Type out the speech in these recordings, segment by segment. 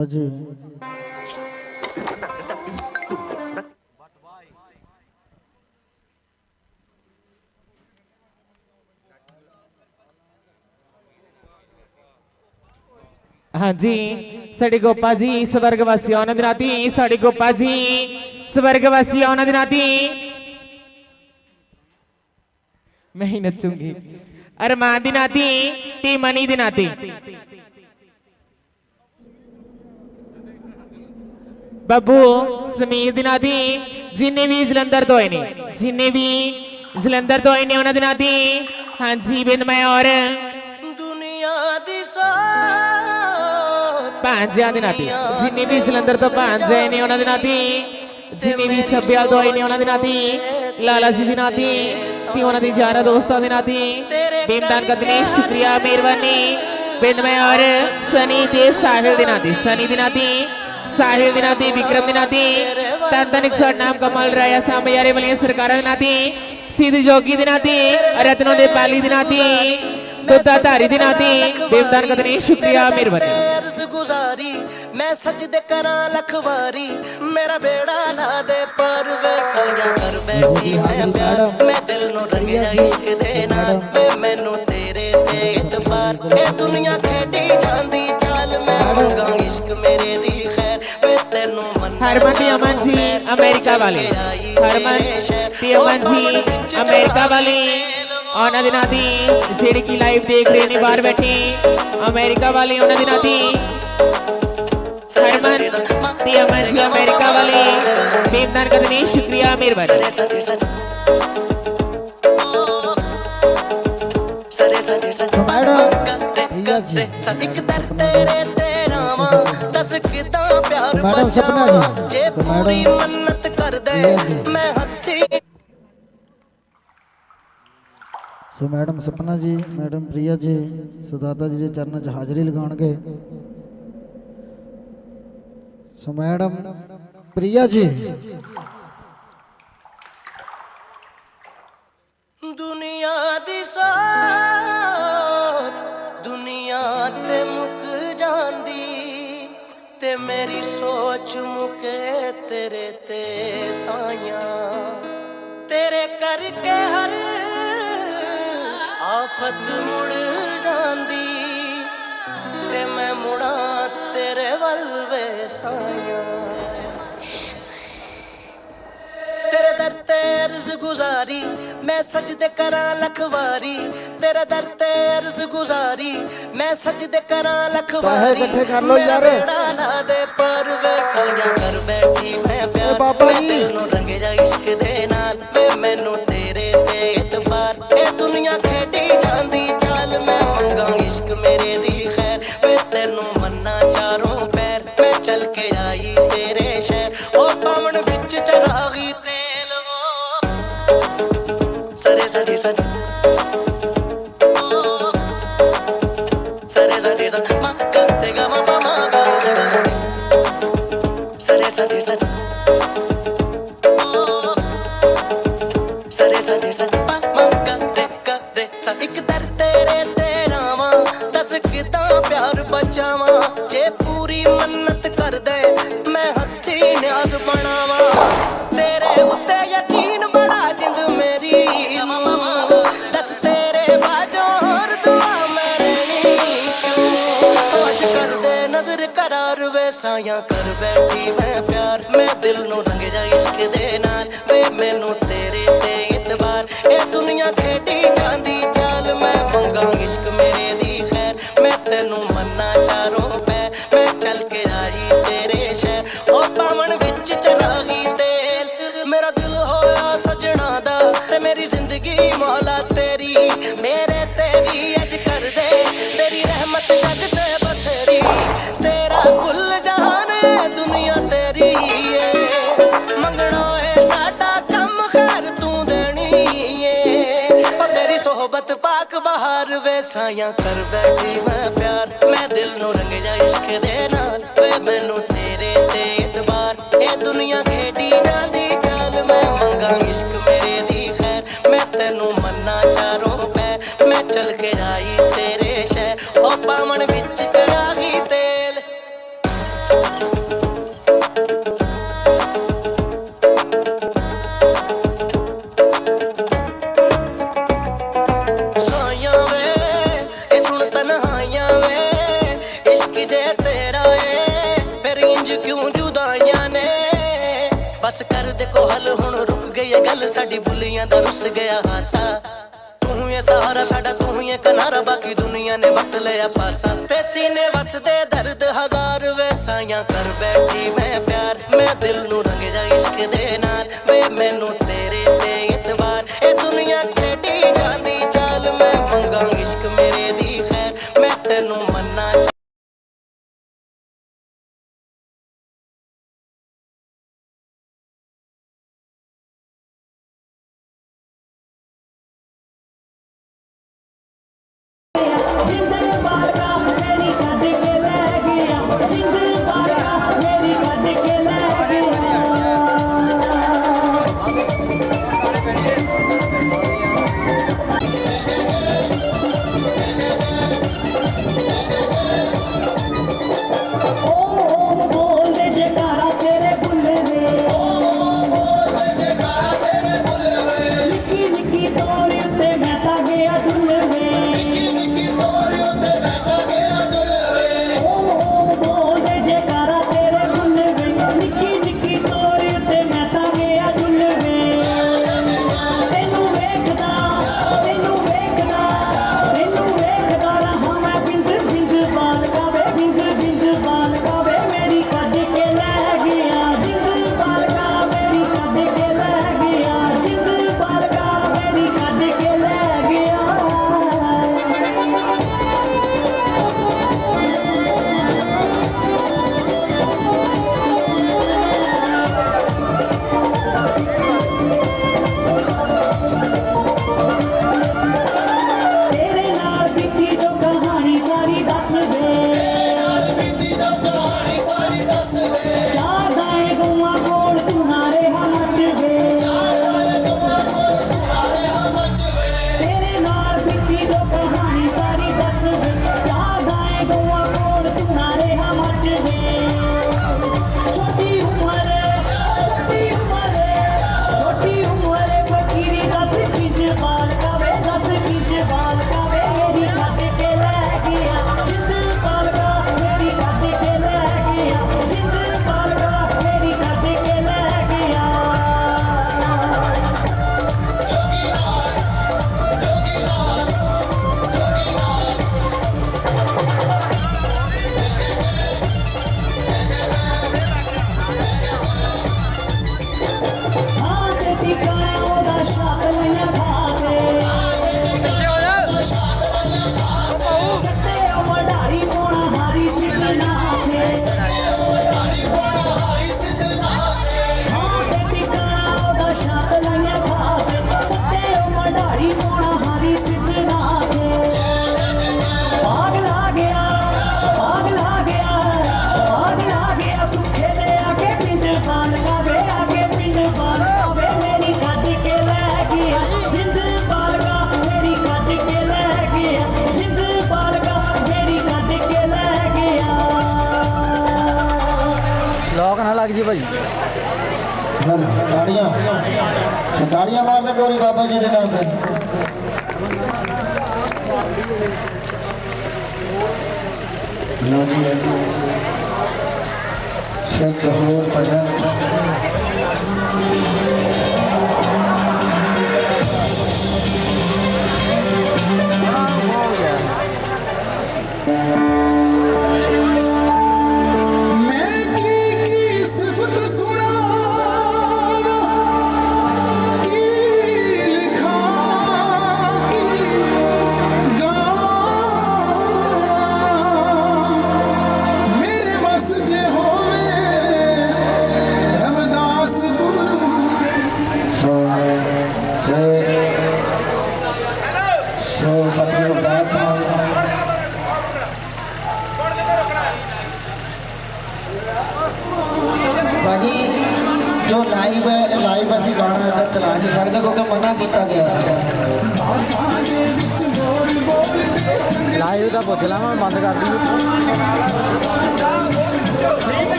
ਜੀ ਹਾਂਜੀ ਸਾਡੇ ਗੋਪਾ ਜੀ ਸਵਰਗਵਾਸੀ ਉਹਨਾਂ ਦੇ ਨਾਤੀ ਸਾਡੇ ਗੋਪਾ ਜੀ ਸਵਰਗਵਾਸੀ ਉਹਨਾਂ ਦੇ ਨਾਤੀ ਮੈਂ ਹੀ ਨੱਚੂੰਗੀ ਅਰਮਾਨ ਦੀ ਨਾਤੀ ਤੇ ਮਨੀ ਦੀ ਨਾਤੀ ਬੱਬੂ ਸਮੀਰ ਦੀ ਨਾਤੀ ਜਿੰਨੇ ਵੀ ਜਲੰਧਰ ਤੋਂ ਆਏ ਨੇ ਜਿੰਨੇ ਵੀ ਜਲੰਧਰ ਤੋਂ ਆਏ ਨੇ ਉਹਨਾਂ ਦੇ ਨਾਤੀ। ਹਾਂਜੀ ਬਿੰਦ ਮੈਂ ਔਰ ਦੁਨੀਆ ਦੀ ਸੋਚ ਭਾਂਜਿਆਂ ਦੇ ਨਾਤੀ ਜਿੰਨੇ ਵੀ ਜਲੰਧਰ ਤੋਂ ਭਾਂਜੇ ਨੇ ਉਹਨਾਂ ਦੇ ਨਾਤੀ ਜਿੰਨੇ ਵੀ ਛੱਬਿਆਲ ਤੋਂ ਆਏ ਨੇ ਉਹਨਾਂ ਦੇ ਨਾਤੀ ਲਾਲਾ ਜੀ ਦੇ ਨਾਤੀ ਤੇ ਉਹਨਾਂ ਦੇ ਯਾਰਾਂ ਦੋਸਤਾਂ ਦੇ ਨਾਤੀ ਬੇਮਦਾਨ ਕਦਨੇ ਸ਼ੁਕਰੀਆ ਮਿਹਰਬਾਨੀ। ਬਿੰਦ ਮੈਂ ਔਰ ਸਨੀ ਤੇ ਸਾਹਿਲ ਦੇ ਨਾਤੀ ਸਨੀ ਦੇ ਨਾਤੀ। ਸਾਹਿਲ ਦੇ ਨਾਤੀ ਵਿਕਰਮ ਦੇ ਨਾਤੀ ਤਨ ਤਨ ਇੱਕ ਸਾਡ ਨਾਮ ਕਮਲ ਰਾਇਆ ਸਾਂਭਿਆਰੇ ਵਾਲੀਆਂ ਸਰਕਾਰਾਂ ਦੇ ਨਾਤੀ ਸਿੱਧ ਜੋਗੀ ਦੇ ਨਾਤੀ ਰਤਨੋ ਦੇ ਪਾਲੀ ਦੇ ਨਾਤੀ ਦੁੱਧਾ ਧਾਰੀ ਦੇ ਨਾਤੀ ਬੇਮਦਾਨ ਕਦਨੇ ਸ਼ੁਕਰੀਆ ਮਿਹਰਬਾਨੀ। ਅਰਜ਼ ਗੁਜ਼ਾਰੀ ਮੈਂ ਸਜਦੇ ਕਰਾਂ ਲੱਖ ਵਾਰੀ ਮੇਰਾ ਬੇੜਾ ਲਾ ਦੇ ਪਰ ਵੇ ਸਾਇਆ ਕਰ ਬੈਠੀ ਮੈਂ ਪਿਆਰ ਮੈਂ ਦਿਲ ਨੂੰ ਰੰਗਿਆ ਇਸ਼ਕ ਦੇ ਨਾਲ ਵੇ ਮੈਨੂੰ ਤੇਰੇ ਤੇ ਇਤਬਾਰ ਇਹ ਦੁਨੀਆ ਖੇਡੀ ਜਾਂਦੀ ਚਾਲ ਮੈਂ ਮੰਗਾ ਇਸ਼ਕ ਮੇਰੇ ਦੀ ਤੈਨੂੰ ਮੰਨਾ ਹਰਮਨ ਦੀ ਅਮਨ ਜੀ ਅਮਰੀਕਾ ਵਾਲੇ ਹਰਮਨ ਦੀ ਅਮਨ ਜੀ ਅਮਰੀਕਾ ਵਾਲੇ ਉਹਨਾਂ ਦੇ ਨਾਂ ਦੀ ਜਿਹੜੇ ਕੀ ਲਾਈਵ ਦੇਖ ਰਹੇ ਨੇ ਬਾਹਰ ਬੈਠੇ ਅਮਰੀਕਾ ਵਾਲੇ ਉਹਨਾਂ ਦੇ ਨਾਂ ਦੀ ਹਰਮਨ ਦੀ ਮੈਡਮ, ਸਪਨਾ ਜੀ। ਜੇ ਪੂਰੀ ਮੰਨਤ ਕਰਦੇ। ਮੈਂ ਹੱਥੀ ਸੋ ਮੈਡਮ ਸਪਨਾ ਜੀ ਮੈਡਮ ਪ੍ਰਿਆ ਜੀ ਸਦਾਤਾ ਜੀ ਦੇ ਚਰਨਾਂ 'ਚ ਹਾਜ਼ਰੀ ਲਗਾਉਣਗੇ ਸੋ ਮੈਡਮ ਪ੍ਰਿਆ ਜੀ ਦੁਨੀਆ ਸੋਚ ਤੇਰੇ ਤੇ ਸਾਈਆਂ। ਤੇਰੇ ਕਰਕੇ ਹਰ ਆਫਤ ਮੁੜ ਜਾਂਦੀ ਤੇ ਮੈਂ ਮੁੜਾਂ ਤੇਰੇ ਵੱਲ ਵੇ ਸਾਈਆਂ ਤੇਰੇ ਦਰ ਤੇ ਅਰਜ਼ ਗੁਜ਼ਾਰੀ, ਮੈਂ ਸਜਦੇ ਕਰਾਂ ਲਖਵਾਰੀ ਤੇਰੇ ਦਰ ਤੇ ਅਰਜ਼ ਗੁਜ਼ਾਰੀ ਮੈਂ ਸਜਦੇ ਕਰਾਂ ਲੱਖ ਵਾਰੀ ਇਕੱਠੇ ਕਰ ਲਓ ਯਾਰ। ਲਾ ਦੇ ਪਰ ਵੇ ਸਾਈਆਂ ਕਰ ਬੈਠੀ ਮੈਂ ਪਿਆਰ ਬਾਬਾ ਜੀ। ਨੂੰ ਰੰਗੇ ਜਾ ਇਸ਼ਕ ਦੇ ਨਾਲ ਸਰੇ ਸਰੇ ਸਰੇ ਓ, ਸਰੇ ਸਰੇ ਸਰੇ ਪਾ ਸਾ ਇੱਕ ਦਰ ਤੇਰੇ ਤੇ ਰਾਵਾਂ ਦੱਸ ਕਿਦਾਂ ਪਿਆਰ ਬਚਾਵਾਂ ਜੇ ਪੂਰੀ ਮੰਨਤ ਕਰ ਦੇ ਮੈਂ ਹੱਥੀ ਨਿਆਜ਼ ਬਣਾਵਾਂ ਵੇ ਕਰ ਬੈਠੀ ਮੈਂ ਪਿਆਰ। ਮੈਂ ਦਿਲ ਨੂੰ ਰੰਗ ਜਾ ਇਸ਼ਕ ਦੇ ਨਾਲ। ਵੇ ਮੈਨੂੰ ਤੇਰੇ ਤੇ ਇਤਬਾਰ ਇਹ ਦੁਨੀਆ ਖੇਡੀ ਜਾਂਦੀ ਚਾਲ। ਮੈਂ ਮੰਗਾ ਇਸ਼ਕ ਮੇਰੇ ਦੀ ਖੈਰ। ਮੈਂ ਤੈਨੂੰ ਸਾਇਆ ਕਰ ਬੈਠੀ ਮੈਂ ਪਿਆਰ। ਮੈਂ ਦਿਲ ਨੂੰ ਰੰਗ ਜਾ ਇਸ਼ਕ ਦੇ ਨਾਲ। ਵੇ ਮੈਨੂੰ ਤੇ ਤਾਂ ਰੁੱਸ ਗਿਆ ਹਾਸਾ। ਤੂੰ ਹੀ ਸਾਰਾ ਸਾਡਾ, ਤੂੰ ਹੀ ਕਿਨਾਰਾ ਬਾਕੀ ਦੁਨੀਆ ਨੇ ਵਟ ਲਿਆ ਪਾਸਾ। ਤੇ ਸੀਨੇ ਵਸਦੇ ਦਰਦ ਹਜ਼ਾਰ ਵੈਸਾਈਆਂ ਕਰ ਬੈਠੀ ਮੈਂ ਪਿਆਰ। ਮੈਂ ਦਿਲ ਨੂੰ ਰੰਗ ਜਾ ਇਸ਼ਕ ਦੇ ਨਾਲ। ਵੇ ਮੈਨੂੰ ਤੇਰੇ ਤੇ ਇਤਵਾਰ। ਇਹ ਦੁਨੀਆ ਖੇਡੀ Thank you. ਤਾੜੀਆਂ ਮਾਰਦੇ ਗੋਰੀ ਬਾਬਾ ਜੀ ਦੇ ਨਾਮ ਤੇ। ਲੋ ਜੀ। ਸ਼ੰਕਰ ਹੋਰ ਭਜਨ।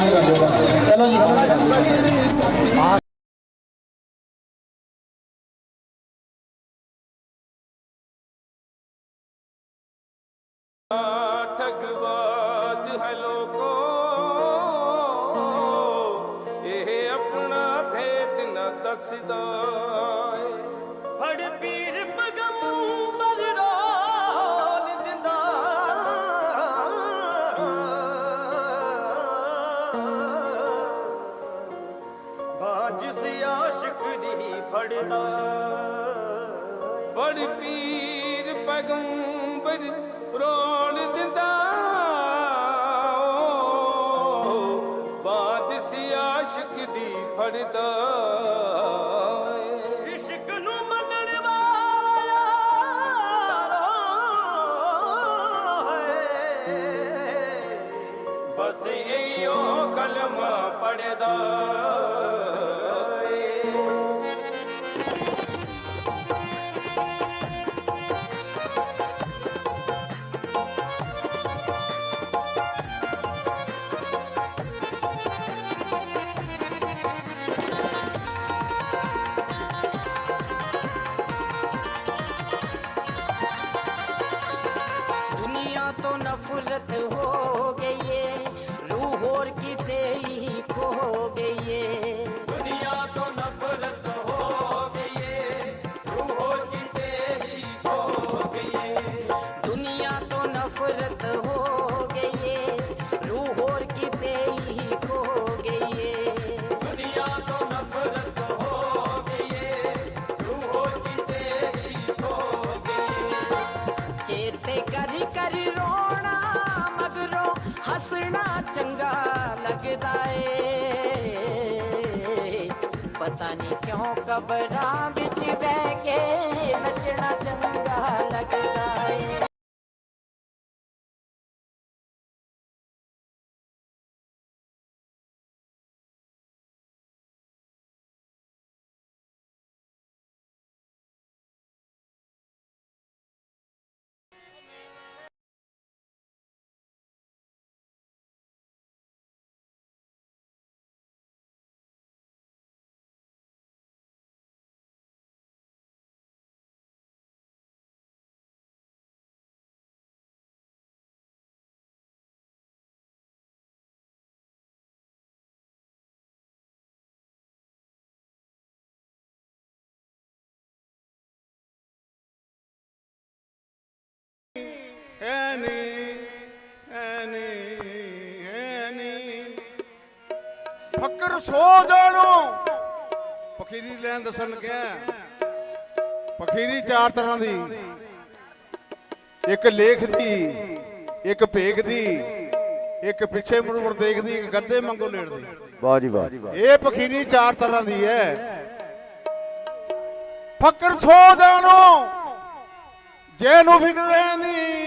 ਚਲੋ ਜੀ ਬੰਦ ਚੰਗਾ ਲੱਗਦਾ ਏ। ਪਤਾ ਨਹੀਂ ਕਿਉਂ ਕਬਰਾਂ ਵਿੱਚ ਬਹਿ ਕੇ ਨੱਚਣਾ ਚੰਗਾ ਲੱਗਦਾ ਏ। ਫਕਰ ਸੋ ਜਾਣੋ। ਪਖੀਰੀ ਲੈਣ ਦੱਸਣ ਲੱਗਿਆ ਪਖੀਰੀ ਚਾਰ ਤਰ੍ਹਾਂ ਦੀ। ਇੱਕ ਲੇਖ ਦੀ ਇੱਕ ਭੇਖ ਦੀ ਇੱਕ ਪਿੱਛੇ ਮੁੜ ਮੁੜ ਦੇਖਦੀ ਇੱਕ ਗੱਦੇ ਮੰਗੋ ਲੇੜਦੀ ਵਾਹ ਜੀ ਵਾਹ। ਇਹ ਪਖੀਰੀ ਚਾਰ ਤਰ੍ਹਾਂ ਦੀ ਹੈ। ਫਕਰ ਸੋ ਜਾਣੋ। ਜੇ ਨੂੰ ਫਿਕਰ ਨਹੀਂ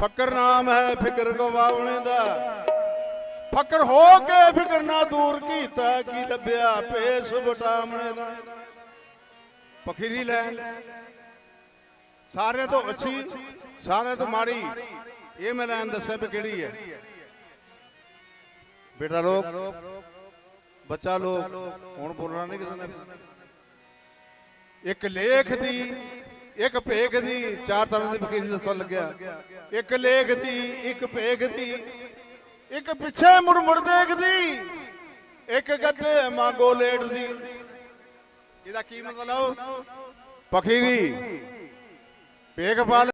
ਫਕਰ ਨਾਮ ਹੈ ਫਿਕਰ ਗਵਾਉਣੇ ਦਾ। ਫਕਰ ਹੋ ਕੇ ਫਿਕਰ ਨਾ ਦੂਰ ਕੀਤਾ, ਕੀ ਲੱਭਿਆ ਪੇਸ ਵਟਾਮਣੇ ਦਾ। ਪਖੀਰੀ ਲੈਣ। ਸਾਰਿਆਂ ਤੋਂ ਅੱਛੀ, ਸਾਰਿਆਂ ਤੋਂ ਮਾੜੀ, ਇਹ ਮੈਂ ਲੈਣ ਦੱਸਿਆ ਵੀ ਕਿਹੜੀ ਹੈ। ਬੇਟਾ ਲੋਕ, ਬੱਚਾ ਲੋਕ, ਹੁਣ ਬੋਲਣਾ ਨਹੀਂ ਕਿਸੇ ਨੇ। ਇੱਕ ਲੇਖ ਦੀ ਇੱਕ ਭੇਖ ਦੀ ਚਾਰ ਤਰ੍ਹਾਂ ਦੀ ਫਕੀਰੀ ਦੱਸਣ ਲੱਗਿਆ। ਇੱਕ ਲੇਖ ਦੀ, ਇੱਕ ਭੇਖ ਦੀ, ਇੱਕ ਪਿੱਛੇ ਮੁਰਮੁਰ ਦੇਖਦੀ ਇੱਕ ਗੱਦੇ ਮੰਗੋ ਲੇਟਦੀ ਇਹਦਾ ਕੀ ਮਤਲਬ? ਫਕੀਰੀ ਭੇਖ ਪਾ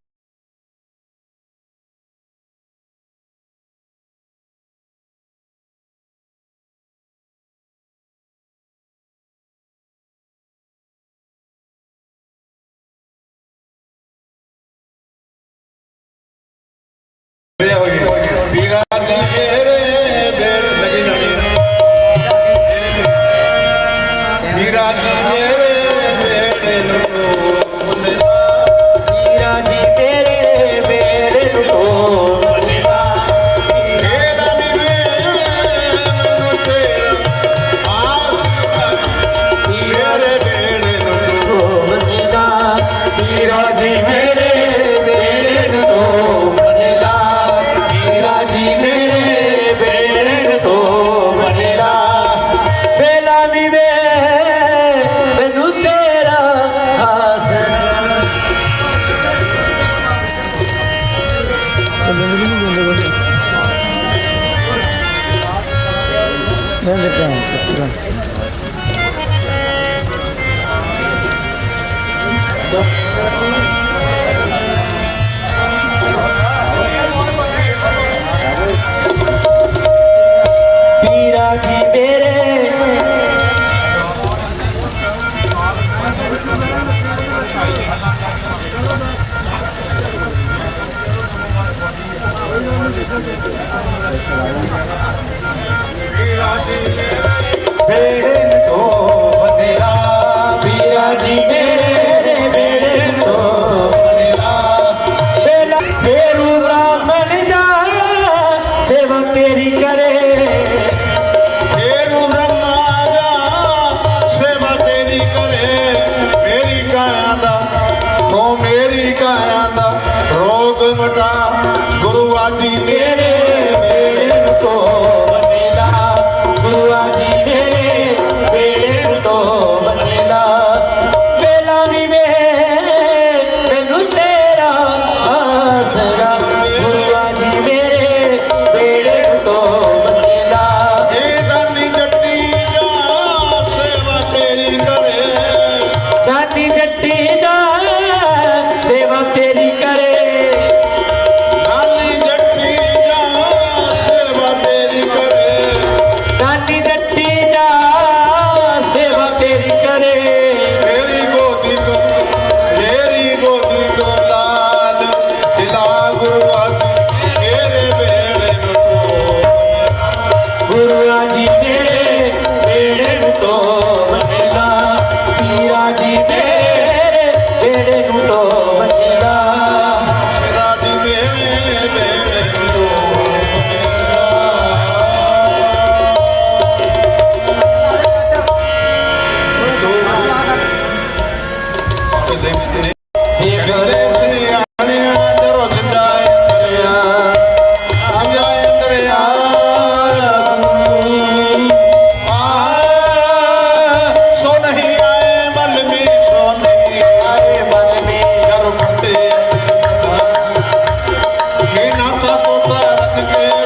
ਵੀਰਾ ਜੀ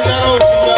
ਬੋਲਦਾ ਰਹੋ